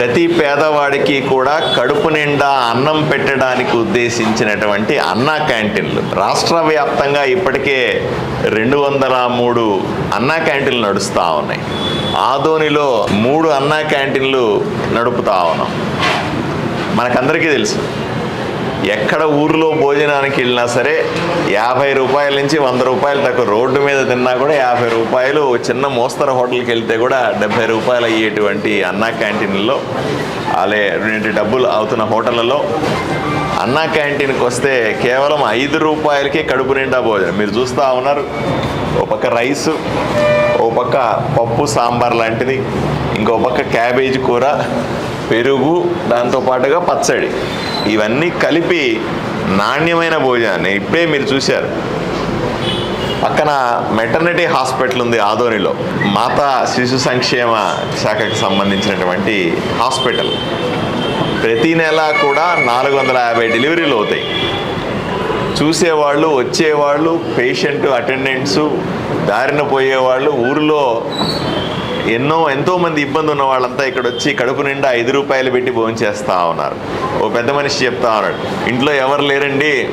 ప్రతి పేదవాడికి కూడా కడుపు నిండా అన్నం పెట్టడానికి ఉద్దేశించినటువంటి అన్నా క్యాంటీన్లు. రాష్ట్ర వ్యాప్తంగా ఇప్పటికే రెండు వందల మూడు అన్నా క్యాంటీన్లు నడుస్తూ ఉన్నాయి. ఆదోనిలో మూడు అన్నా క్యాంటీన్లు నడుపుతా ఉన్నాం. మనకందరికీ తెలుసు. ఎక్కడ ఊర్లో భోజనానికి వెళ్ళినా సరే యాభై రూపాయల నుంచి వంద రూపాయలు తక్కువ రోడ్డు మీద తిన్నా కూడా యాభై రూపాయలు చిన్న మోస్తరు హోటల్కి వెళ్తే కూడా డెబ్బై రూపాయలు అయ్యేటువంటి అన్నా క్యాంటీన్లో అలే రెండు డబ్బులు అవుతున్న హోటళ్ళలో. అన్నా క్యాంటీన్కి వస్తే కేవలం ఐదు రూపాయలకే కడుపు నిండా భోజనం. మీరు చూస్తూ ఉన్నారు ఓ పక్క రైసు ఓ పక్క పప్పు సాంబార్ లాంటిది ఇంకో పక్క క్యాబేజీ కూర పెరుగు దాంతో పాటుగా పచ్చడి. ఇవన్నీ కలిపి నాణ్యమైన భోజనాన్ని ఇప్పుడే మీరు చూశారు. పక్కన మెటర్నిటీ హాస్పిటల్ ఉంది ఆదోనిలో. మాతా శిశు సంక్షేమ శాఖకు సంబంధించినటువంటి హాస్పిటల్. ప్రతి నెల కూడా నాలుగు వందల యాభై డెలివరీలు అవుతాయి. చూసేవాళ్ళు వచ్చేవాళ్ళు పేషెంట్ అటెండెంట్స్ దారిన పోయేవాళ్ళు ఊరిలో ఎన్నో ఎంతో మంది ఇబ్బంది ఉన్న వాళ్ళంతా ఇక్కడ వచ్చి కడుపు నిండా ఐదు రూపాయలు పెట్టి భోజనం చేస్తూ ఉన్నారు. ఓ పెద్ద మనిషి చెప్తా ఉన్నాడు ఇంట్లో ఎవరు లేరండి?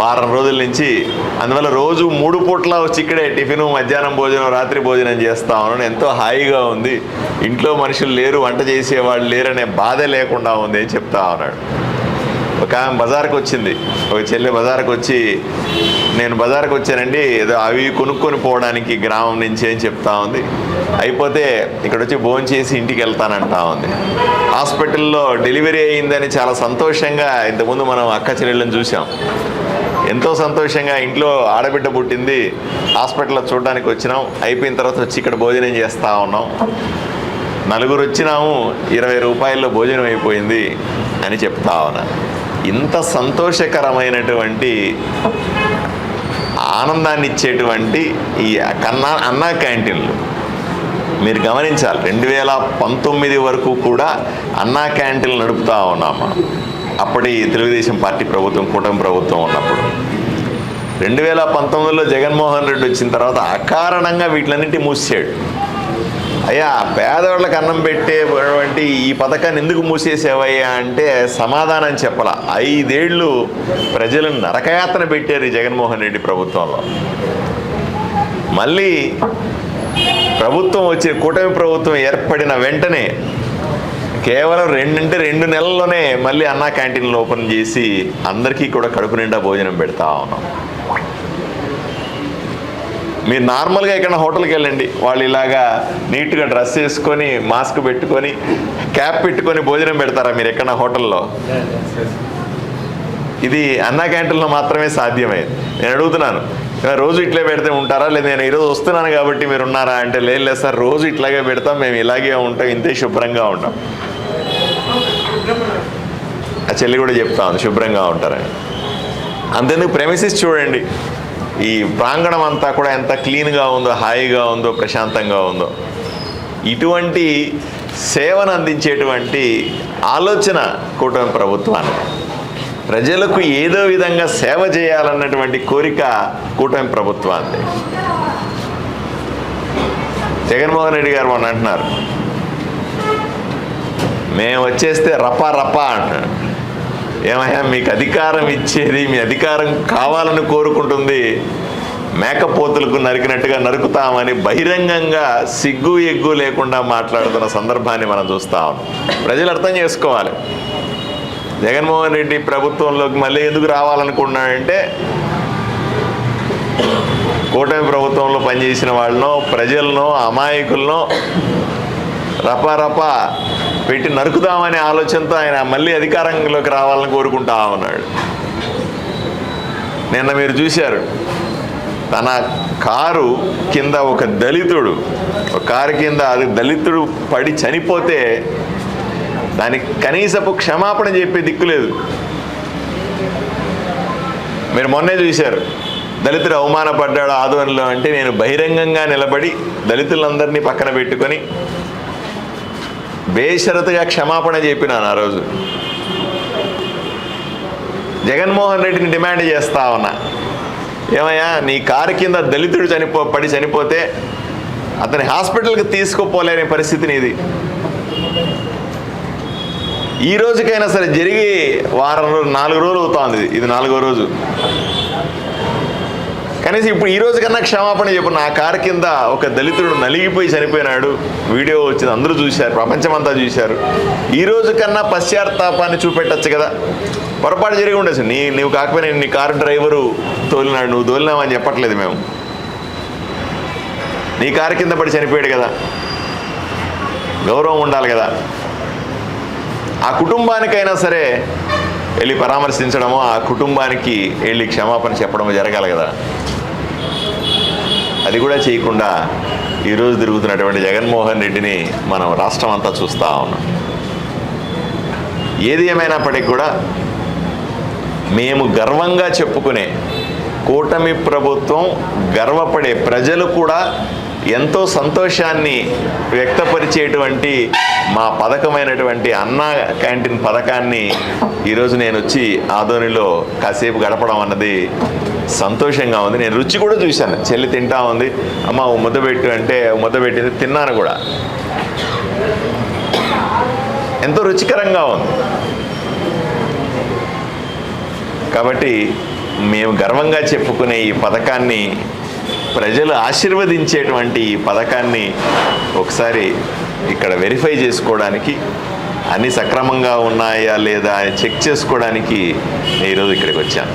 వారం రోజుల నుంచి అందువల్ల రోజు మూడు పూట్ల వచ్చి ఇక్కడే టిఫిన్ మధ్యాహ్నం భోజనం రాత్రి భోజనం చేస్తా ఉన్నాను. ఎంతో హాయిగా ఉంది. ఇంట్లో మనుషులు లేరు వంట చేసేవాళ్ళు లేరనే బాధ లేకుండా ఉంది అని చెప్తా ఉన్నాడు. ఒక ఆమె బజార్కి వచ్చింది. ఒక చెల్లి బజార్కి వచ్చి నేను బజార్కి వచ్చానండి ఏదో అవి కొనుక్కొని పోవడానికి గ్రామం నుంచి అని చెప్తా ఉంది. అయిపోతే ఇక్కడ వచ్చి భోజనం చేసి ఇంటికి వెళ్తానంటా ఉంది. హాస్పిటల్లో డెలివరీ అయ్యిందని చాలా సంతోషంగా ఇంతకుముందు మనం అక్క చెల్లెళ్ళని చూసాం ఎంతో సంతోషంగా ఇంట్లో ఆడబిడ్డ పుట్టింది హాస్పిటల్లో చూడడానికి వచ్చినాం. అయిపోయిన తర్వాత వచ్చి ఇక్కడ భోజనం చేస్తూ ఉన్నాం. నలుగురు వచ్చినాము ఇరవై రూపాయల్లో భోజనం అయిపోయింది అని చెప్తా ఉన్నా. ఇంత సంతోషకరమైనటువంటి ఆనందాన్ని ఇచ్చేటువంటి ఈ కన్నా అన్నా క్యాంటీన్లు. మీరు గమనించాలి రెండు వేల పంతొమ్మిది వరకు కూడా అన్నా క్యాంటీన్లు నడుపుతా ఉన్నాం మనం అప్పటి తెలుగుదేశం పార్టీ ప్రభుత్వం కూటమి ప్రభుత్వం ఉన్నప్పుడు. రెండు వేల పంతొమ్మిదిలో జగన్మోహన్ రెడ్డి వచ్చిన తర్వాత అకారణంగా వీటిలన్నింటి మూసాడు అయ్యా పేదవాళ్ళకి అన్నం పెట్టేటువంటి ఈ పథకాన్ని ఎందుకు మూసేసేవయ్యా అంటే సమాధానం చెప్పాల. ఐదేళ్ళు ప్రజలను నరకయాత్ర పెట్టారు ఈ జగన్మోహన్ రెడ్డి ప్రభుత్వంలో. మళ్ళీ ప్రభుత్వం వచ్చే కూటమి ప్రభుత్వం ఏర్పడిన వెంటనే కేవలం రెండంటే రెండు నెలల్లోనే మళ్ళీ అన్నా క్యాంటీన్లు ఓపెన్ చేసి అందరికీ కూడా కడుపు నిండా భోజనం పెడతా ఉన్నాం. మీరు నార్మల్గా ఎక్కడ హోటల్కి వెళ్ళండి. వాళ్ళు ఇలాగా నీట్గా డ్రెస్ వేసుకొని మాస్క్ పెట్టుకొని క్యాప్ పెట్టుకొని భోజనం పెడతారా మీరు ఎక్కడ హోటల్లో? ఇది అన్నా క్యాంటీన్లో మాత్రమే సాధ్యమైంది. నేను అడుగుతున్నాను. రోజు ఇట్లే పెడితే ఉంటారా? లేదా నేను ఈరోజు వస్తున్నాను కాబట్టి మీరు ఉన్నారా అంటే లేదు లేదు సార్ రోజు ఇట్లాగే పెడతాం. మేము ఇలాగే ఉంటాం ఇంతే శుభ్రంగా ఉంటాం. ఆ చెల్లి కూడా చెప్తా ఉంది శుభ్రంగా ఉంటారని. అంతెందుకు? ప్రెమిసిస్ చూడండి. ఈ ప్రాంగణం అంతా కూడా ఎంత క్లీన్గా ఉందో హాయిగా ఉందో ప్రశాంతంగా ఉందో. ఇటువంటి సేవను అందించేటువంటి ఆలోచన కూటమి ప్రభుత్వానికి. ప్రజలకు ఏదో విధంగా సేవ చేయాలన్నటువంటి కోరిక కూటమి ప్రభుత్వాన్ని జగన్మోహన్ రెడ్డి గారు మొన్న అంటున్నారు. మేము వచ్చేస్తే రపా రపా అంటున్నాడు ఏమయ్యా మీకు అధికారం ఇచ్చేది మీ అధికారం కావాలని కోరుకుంటుంది. మేకపోతులకు నరికినట్టుగా నరుకుతామని బహిరంగంగా సిగ్గు ఎగ్గు లేకుండా మాట్లాడుతున్న సందర్భాన్ని మనం చూస్తా ఉన్నాం. ప్రజలు అర్థం చేసుకోవాలి. జగన్మోహన్ రెడ్డి ప్రభుత్వంలోకి మళ్ళీ ఎందుకు రావాలనుకుంటున్నాడంటే కూటమి ప్రభుత్వంలో పనిచేసిన వాళ్ళనో ప్రజలను అమాయకులను రపా పెట్టి నరుకుదామనే ఆలోచనతో ఆయన మళ్ళీ అధికారంలోకి రావాలని కోరుకుంటా ఉన్నాడు. నిన్న మీరు చూశారు తన కారు కింద ఒక దళితుడు ఒక కారు కింద అది దళితుడు పడి చనిపోతే దానికి కనీసపు క్షమాపణ చెప్పే దిక్కు లేదు. మీరు మొన్నే చూశారు దళితుడు అవమానపడ్డాడు ఆదోనిలో అంటే నేను బహిరంగంగా నిలబడి దళితులందరినీ పక్కన పెట్టుకొని బేషరతుగా క్షమాపణ చెప్పినాను ఆ రోజు. జగన్మోహన్ రెడ్డిని డిమాండ్ చేస్తా ఉన్నా. ఏమయ్యా నీ కారు కింద దళితుడు చనిపో పడి చనిపోతే అతని హాస్పిటల్కి తీసుకుపోలేని పరిస్థితి నీది. ఈ రోజుకైనా సరే జరిగి వారం రోజు నాలుగు రోజులు అవుతోంది ఇది నాలుగో రోజు. కనీసం ఇప్పుడు ఈ రోజు కన్నా క్షమాపణ చెప్పు. నా కారు కింద ఒక దళితుడు నలిగిపోయి చనిపోయినాడు. వీడియో వచ్చింది. అందరూ చూశారు. ప్రపంచమంతా చూశారు. ఈ రోజు కన్నా పశ్చాత్తాపాన్ని చూపెట్టచ్చు కదా. పొరపాటు జరిగి ఉండొచ్చు. నీ నువ్వు కాకపోయినా నీ కారు డ్రైవరు తోలినాడు. నువ్వు తోలినావని చెప్పట్లేదు మేము. నీ కారు కింద పడి చనిపోయాడు కదా. గౌరవం ఉండాలి కదా. ఆ కుటుంబానికైనా సరే వెళ్ళి పరామర్శించడమో ఆ కుటుంబానికి వెళ్ళి క్షమాపణ చెప్పడం జరగాలి కదా. అది కూడా చేయకుండా ఈరోజు తిరుగుతున్నటువంటి జగన్మోహన్ రెడ్డిని మనం రాష్ట్రం అంతా చూస్తూ ఉన్నాం. ఏది ఏమైనప్పటికీ కూడా మేము గర్వంగా చెప్పుకునే కూటమి ప్రభుత్వం గర్వపడే ప్రజలు కూడా ఎంతో సంతోషాన్ని వ్యక్తపరిచేటువంటి మా పథకమైనటువంటి అన్నా క్యాంటీన్ పథకాన్ని ఈరోజు నేను వచ్చి ఆదోనిలో కాసేపు గడపడం అన్నది సంతోషంగా ఉంది. నేను రుచి కూడా చూశాను. చెల్లి తింటా ఉంది. అమ్మ ఓ ముద్ద పెట్టు అంటే ముద్ద పెట్టింది తిన్నాను కూడా. ఎంతో రుచికరంగా ఉంది. కాబట్టి మేము గర్వంగా చెప్పుకునే ఈ పథకాన్ని ప్రజలు ఆశీర్వదించేటువంటి ఈ పథకాన్ని ఒకసారి ఇక్కడ వెరిఫై చేసుకోవడానికి అన్ని సక్రమంగా ఉన్నాయా లేదా చెక్ చేసుకోవడానికి నేను ఈరోజు ఇక్కడికి వచ్చాను.